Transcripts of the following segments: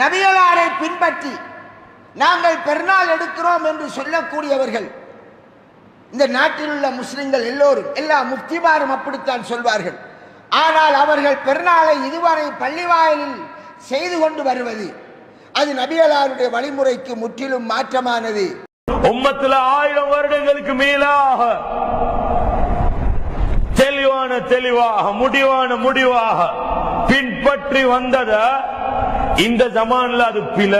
நபிகளாரை பின்பற்றி நாங்கள் பெருநாள் எடுக்கிறோம் என்று சொல்லக்கூடியவர்கள் இந்த நாட்டில் உள்ள முஸ்லிம்கள் எல்லோரும் எல்லா முக்திமாரும் அப்படித்தான் சொல்வார்கள். ஆனால் அவர்கள் பெருநாளை இதுவரை பள்ளிவாயலில் செய்து கொண்டு வருவது அது நபிகளாருடைய வழிமுறைக்கு முற்றிலும் மாற்றமானது. உம்மத்தில் ஆயிரம் வருடங்களுக்கு மேலாக தெளிவான தெளிவாக முடிவான முடிவாக பின்பற்றி வந்ததை இந்த ஜமான்ல அது பில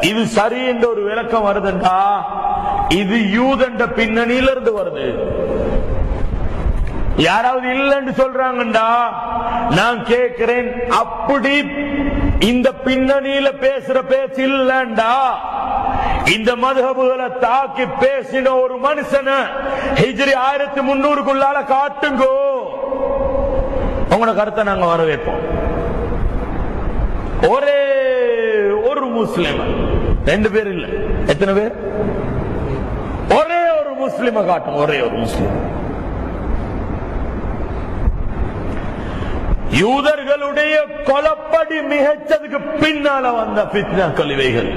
இது சரி என்ற ஒரு விளக்கம் வருதுண்டா. இது யூதண்ட பின்னணியில இருந்து வருது. யாராவது இல்லைன்னு சொல்றாங்கண்டா. நான் கேட்கிறேன் அப்படி இந்த பின்னணியில பேசுற பேச்சு இல்லண்டா. இந்த மதுகபுகளை தாக்கி பேசின ஒரு மனுஷனை ஹிஜ்ரி ஆயிரத்தி முன்னூறுக்குள்ளால காட்டுங்கோ. உங்களோட கருத்தை நாங்க வரவேற்போம். ஒரே ஒரு முஸ்லிம். ரெண்டு பேர் இல்ல. எத்தனை பேர்? ஒரே ஒரு முஸ்லிம காட்டும். ஒரே ஒரு முஸ்லிம். யூதர்களுடைய கொலப்படி மிகச்சதுக்கு பின்னால வந்த பித்னா கழிவைகள்.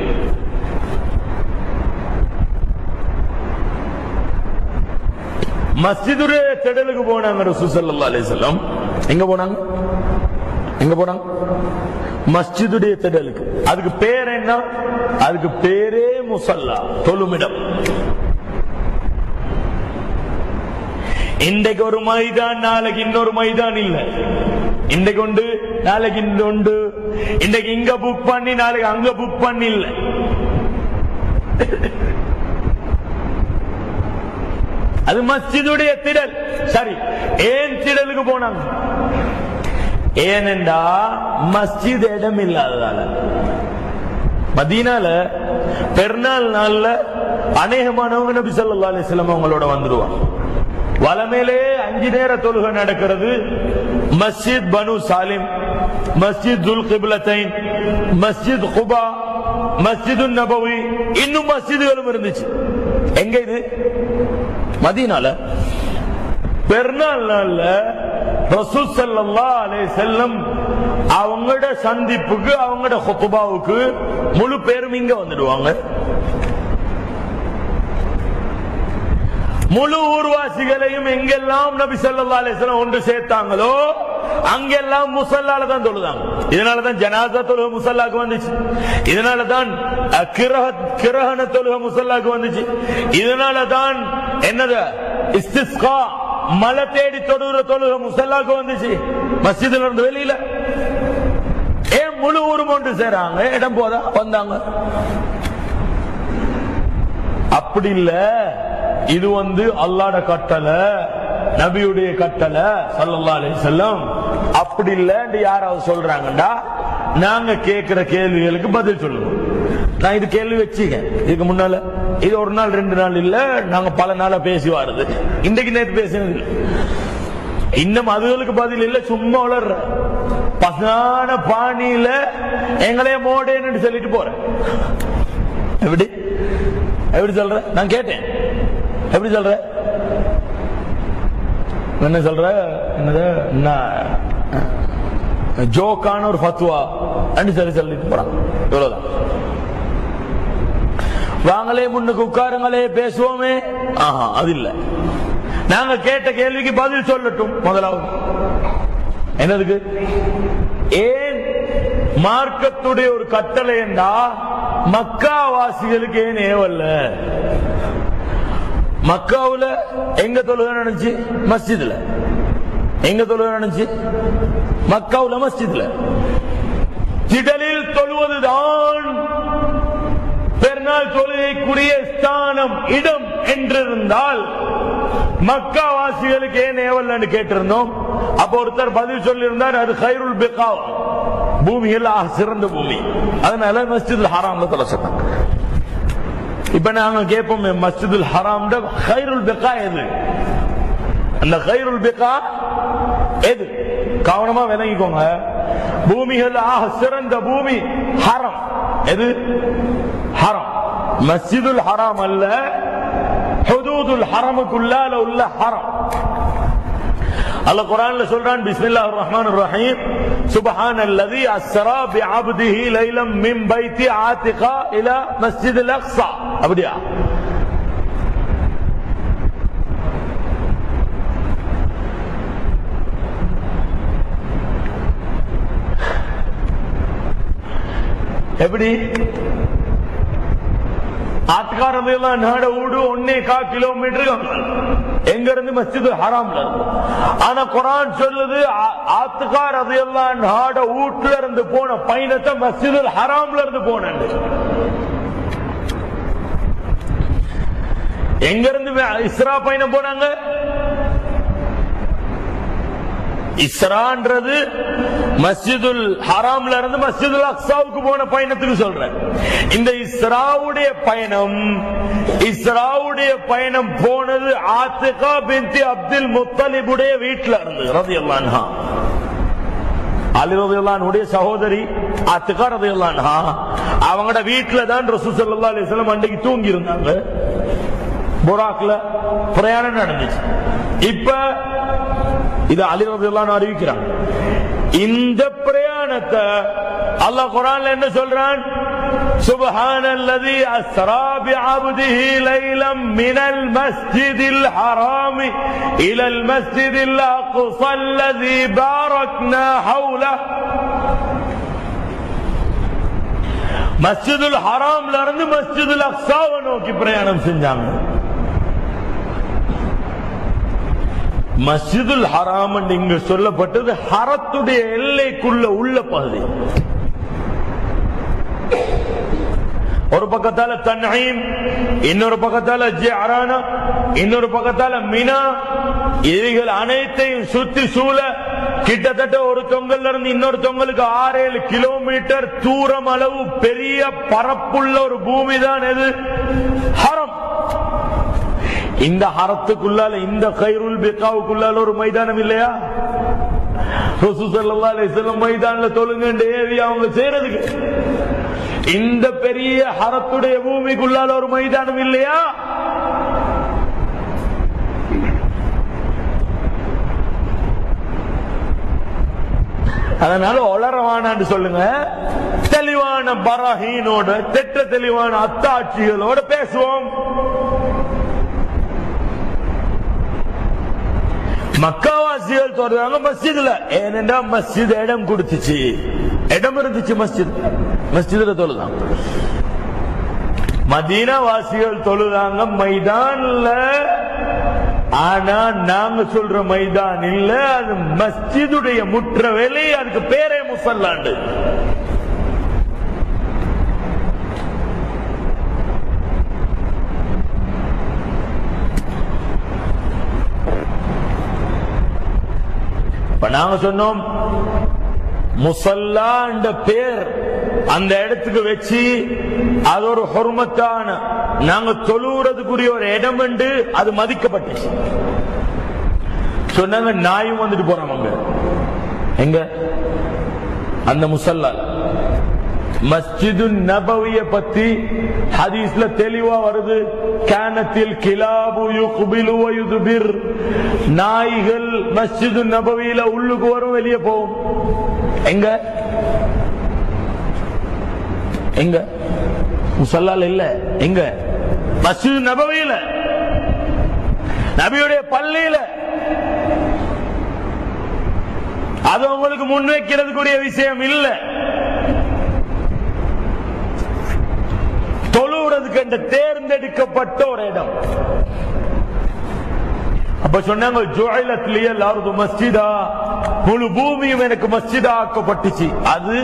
மஸ்ஜிதுடைய திடலுக்கு போனாங்க ரசூசல்லா அலிசல்லாம் எங்க போனாங்க? எங்க போனாங்க? மஸ்ஜிதுடைய திடலுக்கு. அதுக்கு பேர் என்ன? அதுக்கு பேரே முசல்லா தொழுமிடம். இன்றைக்கு ஒரு மைதான் நாளைக்கு இன்னொரு மைதான் இல்ல. இன்றைக்கு உண்டு நாளைக்கு இந்த உண்டு. இன்றைக்கு இங்க புக் பண்ணி நாளைக்கு அங்க புக் பண்ணி இல்லை. அது மஸ்ஜிதுடைய திடல். சரி ஏன் திடலுக்கு போனாங்க? ஏனென்றா மஸ்ஜித் இடம் இல்லாததால மதீனால பெருநாள் நாள்ல அநேகமானவங்க நபி சொல்லா அலைஹி அவங்களோட வந்துருவாங்க. வளமேலே அஞ்சு நேர தொழுகை நடக்கிறது. மஸ்ஜித் பனு சாலிம் மஸ்ஜித் துல் கிப்லத்தைன் மஸ்ஜித் குபா மஸ்ஜிது நபவி இன்னும் மஸ்ஜிதுகளும் இருந்துச்சு. எங்க இது? மதீனால. பெருநாள் நாள்ல செல்லம் ஸல்லல்லாஹு அலே செல்லம் அவங்களோட சந்திப்புக்கு அவங்களோட ஹொத்துபாவுக்கு முழு பேரும் இங்க வந்துடுவாங்க. முழு ஊர்வாசிகளையும் எங்கெல்லாம் நபி ஸல்லல்லாஹு அலைஹி ஒன்று சேர்த்தாங்களோ அங்கெல்லாம் முசல்லால தான் தொழுதாங்க. இதனாலதான் ஜனாதா தொழுக முசல்லாக்கு வந்துச்சு. இதனால தான் அஹ், கிரஹண தொழுக முசல்லாக்கு வந்துச்சு. இதனால தான் என்னது? இஸ்திஸ்கா மலை தேடி தொழுகிற தொழுக முசல்லாக்கு வந்துச்சு. மஸ்ஜிதுல இருந்து வெளியில. ஏன் முழு ஊரும் ஒன்று சேராங்க? இடம் போதா? வந்தாங்க. அப்படி இல்ல. இது வந்து அல்லாட கட்டளை நபியுடைய கட்டளை சல்லல்லா அலி செல்லம் அப்படி இல்லன்னு யாராவது சொல்றாங்கடா நாங்க கேட்கிற கேள்விகளுக்கு பதில் சொல்லுவோம். நான் இது கேள்வி வச்சுக்க இதுக்கு முன்னால இது ஒரு நாள் ரெண்டு நாள் இல்ல நாங்க பல நாளா பேசி வருது. இன்றைக்கு நேற்று பேசினது இன்னும் அதுகளுக்கு பதில் இல்ல சும்மா வளர்ற. பசான பாணியில எங்களே மோடேன்னு சொல்லிட்டு போறேன் எப்படி? எப்படி சொல்ற? நான் கேட்டேன். எப்படி சொல்ற? என்ன சொல்ற? என்னது? நான் ஜோக்கான ஒரு ஃபத்வா. அப்படின்னு சொல்லி சொல்லிட்டு போறான். இவ்வளவுதான். வாங்களே முன்னுக்கு உட்காருங்களே பேசுவோமே. ஆஹா அது இல்ல நாங்க கேட்ட கேள்விக்கு பதில் சொல்லட்டும் முதலாவது. என்னதுக்கு? ஏன் மார்க்கத்துடைய ஒரு கட்டளை என்றா மக்கா வாசிகளுக்கு ஏன் ஏவல்ல? மக்காவுல எங்க தொழுகை நடந்துச்சு? மஸ்ஜிதுல. எங்க தொழுகை நடந்துச்சு? மக்காவுல மஸ்ஜிதுல. திடலில் தொழுவதுதான் நாள் தொழுகைக்குரிய ஸ்தானம் இடம் என்றிருந்தால் மக்கா வாசிகளுக்கு ஏன் ஏவல்னு கேட்டிருந்தோம்? அப்ப ஒருத்தர் பதில் சொல்லியிருந்தார் அது ஹைருல் பிகா பூமியில் சிறந்த பூமி. அதனால மஸ்ஜிதுல் ஹராம்ல தொலை சொன்னாங்க. இப்ப நாங்க கேட்போம் மஸ்ஜிதுல் ஹராம் ஹைருல் பிகா எது? அந்த ஹைருல் பிகா எது? கவனமா விளங்கிக்கோங்க. பூமிகள் ஆக சிறந்த பூமி ஹரம். எது? حرام مسجد الحرام الله حدود الحرم كلها لولا حرام حرم. الله قرآن لسلطان بسم الله الرحمن الرحيم. سبحان الذي أسرى بعبده ليلا من بيت عاتقة إلى مسجد الأقصى. أبدية أبدية ஆத்காரதையெல்லாம் நாட ஊடு ஒன்னே கால் கிலோமீட்டர் எங்க இருந்து மஸ்ஜித் ஹராம்ல? ஆனா குரான் சொல்லுது ஆத்துக்கார் அதையெல்லாம் நாட வீட்டுல இருந்து போன பயணத்தை மஸ்ஜித் ஹராம்ல இருந்து போன எங்க இருந்து இஸ்ரா பயணம் போனாங்க? இஸ்ரான்றது மஸ்ஜிதுல் ஹராம்ல இருந்து மஸ்ஜிதுல் அக்சாவுக்கு போன பயணத்துக்கு சொல்றேன். இந்த இஸ்ராவுடைய பயணம் இஸ்ராவுடைய பயணம் போனது ஆத்திகா பிந்தி அப்துல் முத்தலிபுடைய வீட்டுல இருந்து ரதி அல்லான்ஹா அலி ரதியுல்லானுடைய சகோதரி அத்துக்கா ரதியுல்லான்ஹா அவங்களோட வீட்டுல தான் ரசூ சல்லா அலிஸ்லாம் அன்றைக்கு தூங்கி இருந்தாங்க புராக்ல பிரயாணம் நடந்துச்சு. இப்ப இது அலி ரதியுல்லான்னு அறிவிக்கிறாங்க இந்த பிரயாணத்தை அல்லாஹ் குரான்ல என்ன சொல்றான் سبحان الذي أسرى بعبده ليلا من المسجد الحرام إلى المسجد الأقصى الذي باركنا حوله மஸ்ஜிதுல் ஹராம்ல இருந்து மஸ்ஜிதுல் அக்ஸாவை நோக்கி பிரயாணம் செஞ்சாங்க மஸ்ஜிதுல் ஹராம் இங்கு சொல்லப்பட்டது ஹரத்துடைய எல்லைக்குள்ள உள்ள பகுதி. ஒரு பக்கத்தால தன்ஹீம் இன்னொரு பக்கத்தால ஜெஹரானா இன்னொரு பக்கத்தால மினா. இவைகள் அனைத்தையும் சுத்தி சூழ கிட்டத்தட்ட ஒரு தொங்கல்ல இருந்து இன்னொரு தொங்கலுக்கு ஆறு ஏழு கிலோமீட்டர் தூரம் அளவு பெரிய பரப்புள்ள ஒரு பூமி தான் எது? ஹரம். இந்த ஹரத்துக்குள்ளால இந்த கைருல் பிகாவுக்குள்ளால ஒரு மைதானம் இல்லையா? மைதான தொழுங்க ஏவி அவங்க செய்யறதுக்கு இந்த பெரிய ஹரத்துடைய பூமிக்குள்ளால ஒரு மைதானம் இல்லையா? அதனால ஒளரவானான்னு சொல்லுங்க. தெளிவான பரஹீனோட திட்ட தெளிவான அத்தாட்சிகளோட பேசுவோம். மக்காவாசிகள் சொல்றாங்க மஸ்ஜித்ல. ஏனென்றா மஸ்ஜித் இடம் கொடுத்துச்சு. இடம் இருந்துச்சு மஸ்ஜித். மஸ்ஜித்ல தொழுதான். மதீனா வாசிகள் தொழுதாங்க மைதான்ல. ஆனா நாங்க சொல்ற மைதான் இல்ல அது மஸ்ஜிதுடைய முற்ற வேலை அதுக்கு பேரே முசல்லாண்டு. இப்ப நாங்க சொன்னோம் முசல்லா என்ற பேர் அந்த இடத்துக்கு வச்சு அது ஒரு ஹொர்மத்தான நாங்க தொழுறதுக்குரிய ஒரு இடம் என்று அது மதிக்கப்பட்டுச்சு. சொன்னாங்க நாயும் வந்துட்டு போறாங்க எங்க? அந்த முசல்லா. மஸ்ஜிது நபவிய பத்தி ஹதீஸ்ல தெளிவா வருது. கேனத்தில் கிலாபு யுக்பிலு வயுதுபிர். நாய்கள் மஸ்ஜிது நபவியில உள்ளுக்கு வரும் வெளியே போகும். எங்க? எங்க? முசல்லால் இல்ல. எங்க? மஸ்ஜிது நபவியில. நபியுடைய பள்ளியில. அது உங்களுக்கு முன்வைக்கிறதுக்குரிய விஷயம் இல்லை. போறதுக்கு என்ற தேர்ந்தெடுக்கப்பட்ட ஒரு இடம் அப்ப சொன்னாங்க ஜோயிலத்திலேயே எல்லாரும் மஸ்ஜிதா. முழு பூமியும் எனக்கு மஸ்ஜிதா ஆக்கப்பட்டுச்சு அது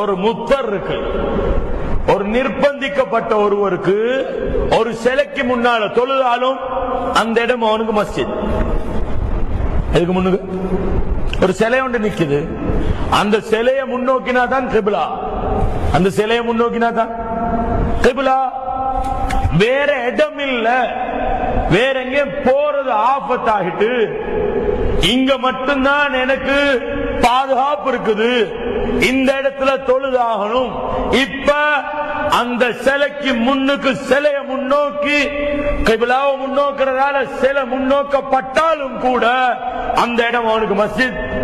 ஒரு முத்தர் இருக்கு. ஒரு நிர்பந்திக்கப்பட்ட ஒருவருக்கு ஒரு சிலைக்கு முன்னால தொழுதாலும் அந்த இடம் அவனுக்கு மஸ்ஜித். அதுக்கு முன்னுக்கு? ஒரு சிலை ஒன்று நிக்குது. அந்த சிலையை முன்னோக்கினா தான் கிபிலா. அந்த சிலையை முன்னோக்கினா தான் கிபிலா. வேற இடம் இல்ல வேற எங்க போறது ஆபத்தாகிட்டு. இங்க மட்டும்தான் எனக்கு பாதுகாப்பு இருக்குது. இந்த இடத்துல தொழுதாகணும். இப்ப அந்த சிலைக்கு முன்னுக்கு சிலைய முன்னோக்கி கிபிலாவை முன்னோக்கிறதால சிலை முன்னோக்கப்பட்டாலும் கூட அந்த இடம் அவனுக்கு மசித்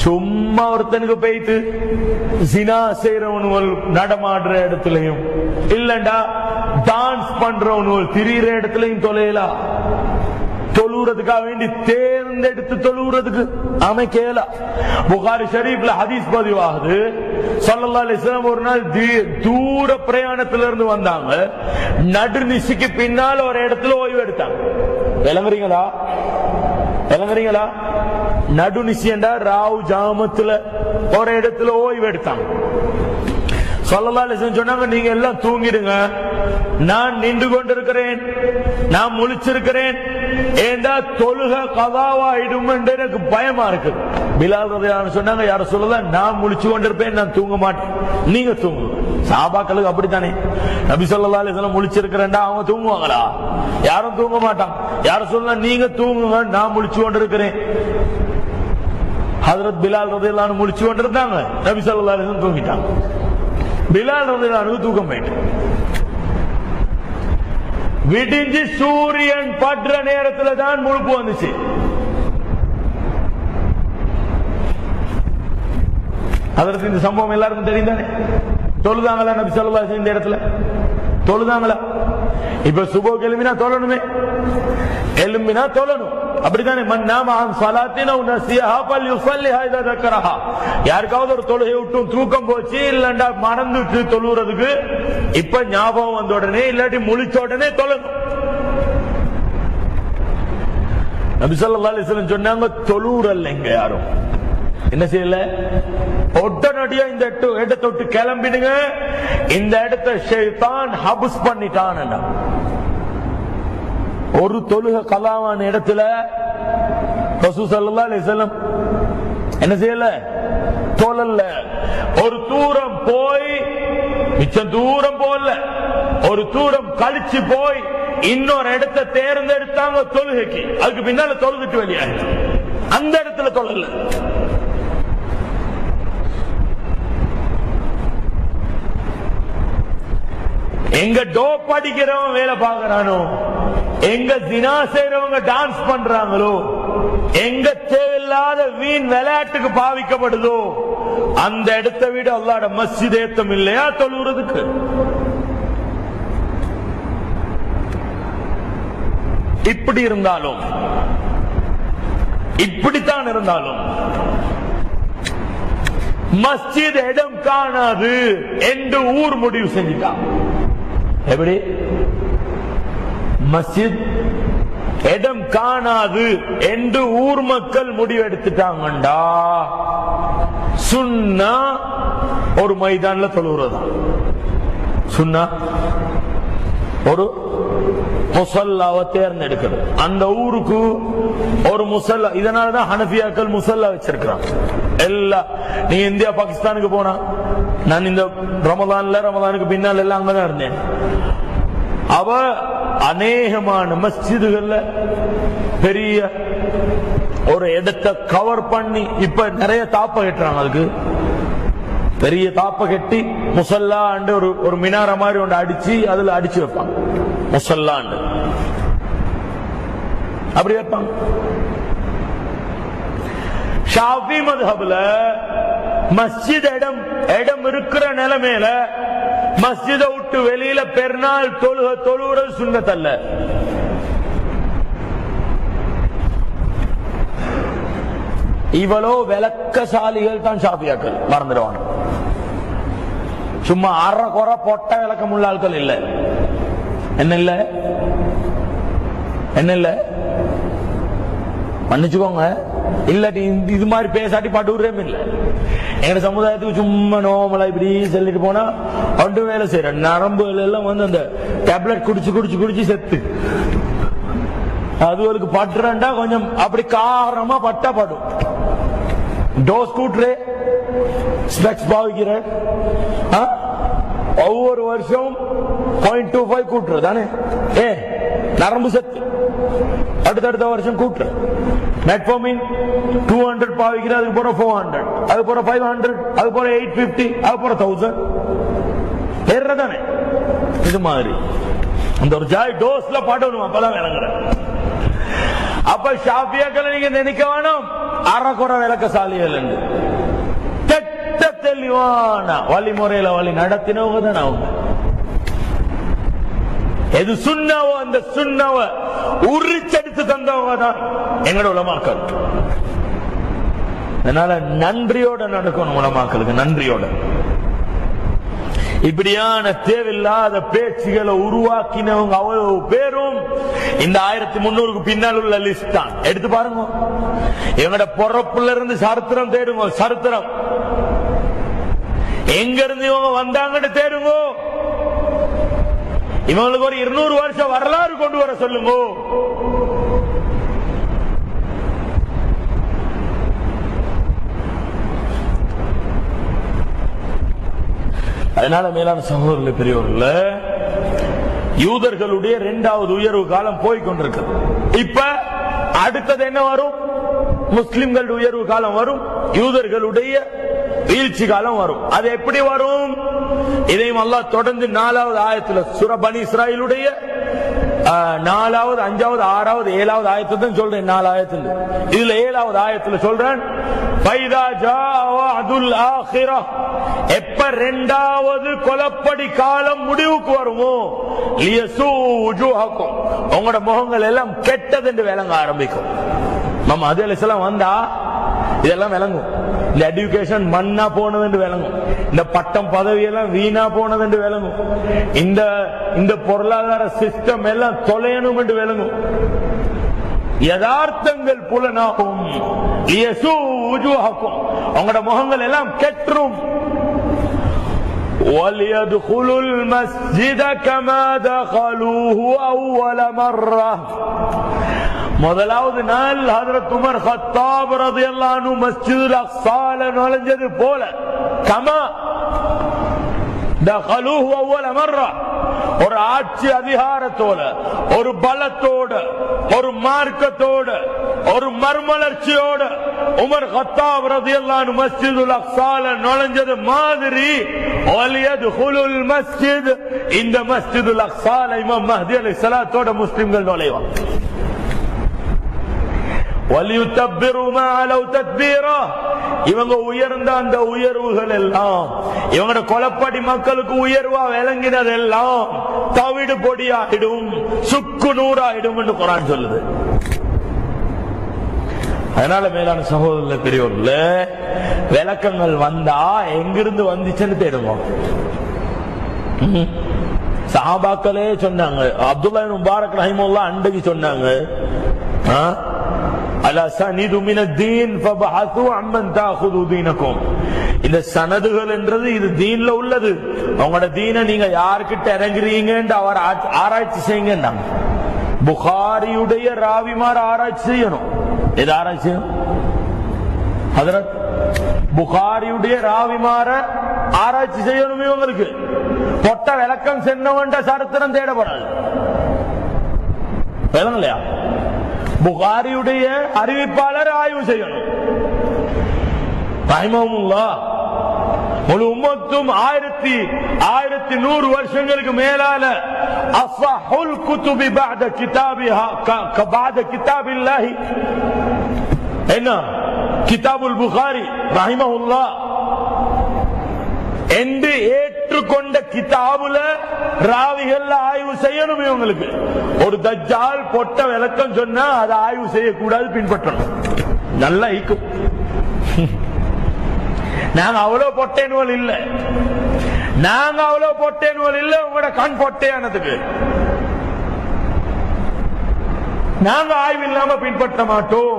சும்மா ஒருத்தனுக்கு போயிட்டு சினா செய்யறவனுவல் நடமாடுற இடத்துலயும் இல்லண்டா டான்ஸ் பண்றவனுவல் திரியிற இடத்துலயும் தொலையலாம் தொழுறதுக்காக வேண்டி தேர்ந்தெடுத்து தொழுறதுக்கு அமைக்கல? புகாரி ஷரீஃப்ல ஹதீஸ் பதிவாகுது. சொல்லலாம் அலைஹி ஒரு நாள் தீ- தூர பிரயாணத்துல இருந்து வந்தாங்க நடுநிசிக்கு பின்னால் ஒரு இடத்துல ஓய்வு எடுத்தாங்க. விளங்குறீங்களா விளங்குறீங்களா நடுநிசியண்டா ராவ் ஜாமத்துல ஒரு இடத்துல ஓய்வு எடுத்தாங்க. சொல்லலாம் சொன்னாங்க நீங்க எல்லாம் தூங்கிடுங்க. நான் நின்று கொண்டிருக்கிறேன். நான் முழிச்சிருக்கிறேன். ஏண்டா தொழுக கதாவாயிடும் எனக்கு பயமா இருக்கு பிலால் சொன்னாங்க யார சொல்லல நான் முழிச்சு கொண்டிருப்பேன் நான் தூங்க மாட்டேன். நீங்க தூங்குங்க. சாபாக்களுக்கு அப்படித்தானே? நபி சொல்லா முழிச்சிருக்கிறேன்டா அவங்க தூங்குவாங்களா? யாரும் தூங்க மாட்டான். யாரும் சொல்ல நீங்க தூங்குங்க நான் முழிச்சு கொண்டிருக்கிறேன். ஹதரத் பிலால் ரதையெல்லாம் முழிச்சு கொண்டிருந்தாங்க. நபி சொல்லா தூங்கிட்டாங்க. பிலால் ரதையெல்லாம் தூக்கம் போயிட்டு. விடிஞ்சு சூரியன் பற்ற நேரத்துல தான் முழுப்பு வந்துச்சு. அதற்கு இந்த சம்பவம் எல்லாருக்கும் தெரியுதானே தொழுதாங்களா நபி சொல்லா இந்த இடத்துல? தொழுதாங்களா? இப்ப சுபோ எலும்பினா தொழணுமே. எலும்பினா தொழணும். அப்படித்தானே? மன் நாம அன் ஸலாத்தின் அவ் நஸியஹா இதா தக்கரஹா. யாருக்காவது ஒரு தொழுகை விட்டும் தூக்கம் போச்சு இல்லண்டா மறந்துட்டு தொழுறதுக்கு இப்ப ஞாபகம் வந்த உடனே இல்லாட்டி முழிச்ச உடனே தொழணும். நபி ஸல்லல்லாஹு சொன்னாங்க தொழுறல்ல எங்க யாரும். என்ன செய்யல? உடனடியா இந்த இடத்தை விட்டு கிளம்பிடுங்க. இந்த இடத்தை ஷைத்தான் ஹபுஸ் பண்ணிட்டான் ஒரு தொழுக கலாவான இடத்துல ரசூ ஸல்லல்லாஹு அலைஹி என்ன செய்யல? தொழல்ல ஒரு தூரம் போய் மிச்சம் தூரம் போல. ஒரு தூரம் கழிச்சு போய் இன்னொரு இடத்தை தேர்ந்தெடுத்தாங்க தொழுகைக்கு. அதுக்கு பின்னால தொழுதுட்டு வெளியாயிட்டு அந்த இடத்துல தொழல. எங்க டோப் அடிக்கிறவன் வேலை பார்க்கறானோ? எங்க தினா செய்யறவங்க டான்ஸ் பண்றாங்களோ? எங்க தேவையில்லாத வீண் விளையாட்டுக்கு பாவிக்கப்படுதோ? அந்த இடத்தை விட அல்லாட மஸ்ஜித் ஏத்தம் இல்லையா தொழுறதுக்கு இப்படி இருந்தாலும் இப்படித்தான் இருந்தாலும் மஸ்ஜித் இடம் காணாது என்று ஊர் முடிவு செஞ்சிட்டான். எப்படி? மஸ்ஜித் இடம் காணாது என்று ஊர் மக்கள் முடிவெடுத்துட்டாங்கண்டா சுன்னா ஒரு மைதான்ல தொழுகிறதா சுன்னா ஒரு முசல்லாவை தேர்ந்தெடுக்கிறது அந்த ஊருக்கு ஒரு முசல்லா இதனாலதான் ஹனபியாக்கள் முசல்லா வச்சிருக்கிறான் எல்லா நீங்க இந்தியா பாகிஸ்தானுக்கு போனா நான் இந்த ரமதான்ல ரமதானுக்கு பின்னால் எல்லாம் அங்கதான் இருந்தேன். அவ அநேகமான மஸ்ஜிதுகள்ல பெரிய ஒரு இடத்தை கவர் பண்ணி இப்ப நிறைய தாப்ப கட்டுறாங்க அதுக்கு. பெரிய தாப்ப கட்டி முசல்லா ஒரு ஒரு மினார மாதிரி ஒன்று அடிச்சு அதுல அடிச்சு வைப்பாங்க. முசல்லாண்டு. அப்படி வைப்பாங்க. ஷாஃபி மதுஹப்ல மஸ்ஜித் இடம் இடம் இருக்கிற நிலைமையில மஸ்ஜித விட்டு வெளியில பெருநாள் தொழுக தொழுகிறது சுண்ணத்தல்ல. இவ்வளோ விளக்கசாலிகள் தான் ஷாபியாக்கள் மறந்துடுவாங்க. சும்மா அரை குறை பொட்ட விளக்கம் உள்ள ஆட்கள் இல்ல. என்ன இல்ல? என்ன இல்ல? மன்னிச்சுக்கோங்க. இல்லாட்டி இந்த- இது மாதிரி பேசாட்டி படுறே இல்ல. எங்க சமுதாயத்துக்கு சும்மா நோமலா இப்படி சொல்லிட்டு போனா ஒன்று வேலை செய்யற நரம்புகள் எல்லாம் வந்து அந்த டேப்லெட் குடிச்சு குடிச்சு குடிச்சு செத்து. அதுகளுக்கு பட்டுறண்டா கொஞ்சம் அப்படி காரணமா பட்டா படும் டோஸ் கூட்டுறே ஸ்பெக்ஸ் பாவிக்கிறேன் ஒவ்வொரு வருஷம் பாயிண்ட் டூ ஃபைவ் கூட்டுறது தானே? ஏ நரம்பு சத்து. அடுத்தடுத்த வருஷம் கூட்டுற. மெட்ஃபோமின் டூ ஹண்ட்ரட் பாவிக்கிற அதுக்கு போற ஃபோர் ஹண்ட்ரட் அது போற ஃபைவ் ஹண்ட்ரட் அது போற எயிட் பிப்டி அது போற தௌசண்ட் ஏறுறதானே இது மாதிரி. அந்த ஒரு ஜாய் டோஸ்ல படணும் அப்பதான் விளங்குறேன் அப்ப ஷாபியாக்களை நீங்க நினைக்க வேணும். அறக்குறை விளக்க சாலிகள் என்று. தெளிவான வழிமுறையில வழி நடத்தினவங்க தான் அவங்க. எது சுண்ணாவோ அந்த சுண்ணாவ உரிச்சடித்து தந்தவங்க தான் எங்களோட உலமாக்கள். அதனால நன்றியோட நடக்கணும் உலமாக்களுக்கு நன்றியோட. இப்படியான தேவையில்லாத பேச்சுகளை உருவாக்கினவங்க அவ்வளவு பேரும் இந்த ஆயிரத்தி முன்னூறுக்கு பின்னால் உள்ள லிஸ்ட் தான். எடுத்து பாருங்க. எங்கட பொறப்புல இருந்து சரித்திரம் தேடுங்க சரித்திரம். எங்க இருந்து இவங்க வந்தாங்கன்னு தேடுங்க. இவங்களுக்கு ஒரு இருநூறு வருஷம் வரலாறு கொண்டு வர சொல்லுங்க. அதனால மேலான சகோதரர்கள் பெரியவர்கள் யூதர்களுடைய இரண்டாவது உயர்வு காலம் போய் கொண்டிருக்கு இப்ப அடுத்தது என்ன வரும்? முஸ்லிம்களுடைய உயர்வு காலம் வரும். யூதர்களுடைய வீழ்ச்சி காலம் வரும். அது எப்படி வரும்? இதையும் அல்லாஹ் தொடர்ந்து நாலாவது ஆயத்துல சுரபனி இஸ்ராயலுடைய நாலாவது அஞ்சாவது ஆறாவது ஏழாவது ஆயத்தை தான் சொல்றேன் நாலு ஆயத்துல. இதுல ஏழாவது ஆயத்துல சொல்றேன் எப்ப ரெண்டாவது கொலப்படி காலம் முடிவுக்கு வருமோ? உங்களோட முகங்கள் எல்லாம் கெட்டது என்று விளங்க ஆரம்பிக்கும். நம்ம அது வந்தா இதெல்லாம் விளங்கும். இந்த எஜுகேஷன் மண்ணா போனது என்று விளங்கும் இந்த பட்டம் பதவி எல்லாம் வீணா போனது என்று விளங்கும் இந்த இந்த பொருளாதார சிஸ்டம் எல்லாம் தொலையணும் என்று விளங்கும் யதார்த்தங்கள் புலனாகும் லியசூ உஜூஹக்கும் உங்களோட முகங்கள் எல்லாம் கெற்றும் وليدخلوا المسجد كما دخلوه أول مرة முதலாவது நாள் ஹதரத் உமர் ஹத்தாப் ரலியல்லாஹு அன்ஹு மஸ்ஜிதுல் அக்ஸால நுழைஞ்சது போல. கமா? தகலூஹு அவ்வல மர்ரா ஒரு ஆட்சி அதிகாரத்தோட ஒரு பலத்தோட ஒரு மார்க்கத்தோட ஒரு மர்மலர்ச்சியோட உமர் ஹத்தாப் ரலியல்லாஹு மஸ்ஜிதுல் அக்ஸால நுழைஞ்சது மாதிரி வலியதுகுலுல் மஸ்ஜித். இந்த மஸ்ஜிதுல் அக்ஸால இமாம் மஹதி அலி சலாத்தோட முஸ்லிம்கள் நுழைவாங்க. இவங்க உயர்ந்த அந்த உயர்வுகள் எல்லாம் இவங்களோட கொலப்படி மக்களுக்கு உயர்வா விளங்கினதெல்லாம் தவிடு பொடியாயிடும் சுக்கு நூறாயிடும் என்று குரான் சொல்லுது அதனால மேலான சகோதரர்கள பெரியவர்கள விளக்கங்கள் வந்தா எங்கிருந்து வந்துச்சுன்னு தேடுவோம் ம். சஹாபாக்களே சொன்னாங்க அப்துல்லா முபாரக் ரஹிமுல்லா அண்டைக்கு சொன்னாங்க ஆ? அலா சனிது மின தீன் ஃபபஹது அம்மன் தாஹுது தீனக்கும் இந்த சனதுகள் என்றது இது தீன்ல உள்ளது. உங்களோட தீனை நீங்க யார்கிட்ட இறங்குறீங்கன்னு அவர் ஆராய்ச்சி செய்யுங்க புகாரியுடைய ராவிமார் ஆராய்ச்சி செய்யணும். எது ஆராய்ச்சி செய்யணும்? ஹதரத் புகாரியுடைய ராவிமார ஆராய்ச்சி செய்யணும் இவங்களுக்கு. பொட்ட விளக்கம் சென்னவன்ட சரித்திரம் தேடப்படாது. விளங்கலையா? புகாரியுடைய அறிவிப்பாளர் ஆய்வு செய்யணும் ரஹிமஹுமுல்லா முழு உம்மத்தும் ஆயிரத்தி ஆயிரத்தி நூறு வருஷங்களுக்கு மேலால அஸ்ஸஹுல் குத்துபி பாத கிதாபி பாத கிதாபில்லாஹி என்ன கிதாபுல் புகாரி ரஹிமஹுல்லா என்று ஏ ஏற்றுக்கொண்ட கிதாபுல ராவிகள் ஆய்வு செய்யணும் இவங்களுக்கு ஒரு தஜால் பொட்ட விளக்கம் சொன்னா அதை ஆய்வு செய்யக்கூடாது பின்பற்றணும். நல்லா ஈக்கும் நாங்க அவ்வளவு பொட்டேனுவல் இல்ல. நாங்க அவ்வளவு பொட்டேனுவல் இல்ல உங்களோட கண் பொட்டையானதுக்கு. நாங்க ஆய்வு இல்லாம பின்பற்ற மாட்டோம்.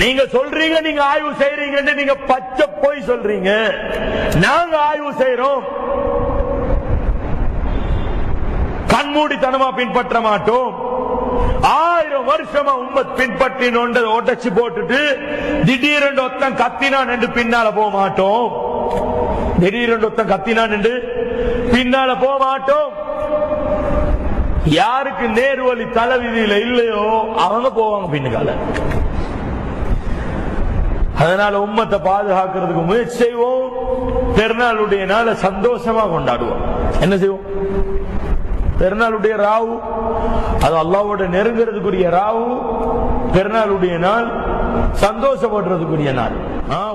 நீங்க சொல்றீங்க நீங்க ஆய்வு செய்யறீங்க நீங்க பச்சை போய் சொல்றீங்க. நாங்க ஆய்வு செய்யறோம் கண்மூடித்தனமா பின்பற்ற மாட்டோம். ஆயிரம் வருஷமா உம்மத் பின்பற்றினோன்ற ஒட்டச்சு போட்டுட்டு திடீரென்று ஒத்தன் கத்தினான் என்று பின்னால போக மாட்டோம். திடீரென்று ஒத்தன் கத்தினான் என்று பின்னால போக மாட்டோம். யாருக்கு நேர்வழி தலைவிதியில இல்லையோ அவங்க போவாங்க பின்னுக்கால. அதனால உம்மத்தை பாதுகாக்கிறதுக்கு முயற்சி செய்வோம். பெருநாளுடைய நாளை சந்தோஷமா கொண்டாடுவோம். என்ன செய்வோம்? பெருநாளுடைய ராவு அது அல்லாவோட நெருங்கிறதுக்குரிய ராவு. பெருநாளுடைய நாள் சந்தோஷப்படுறதுக்குரிய நாள். ஆ,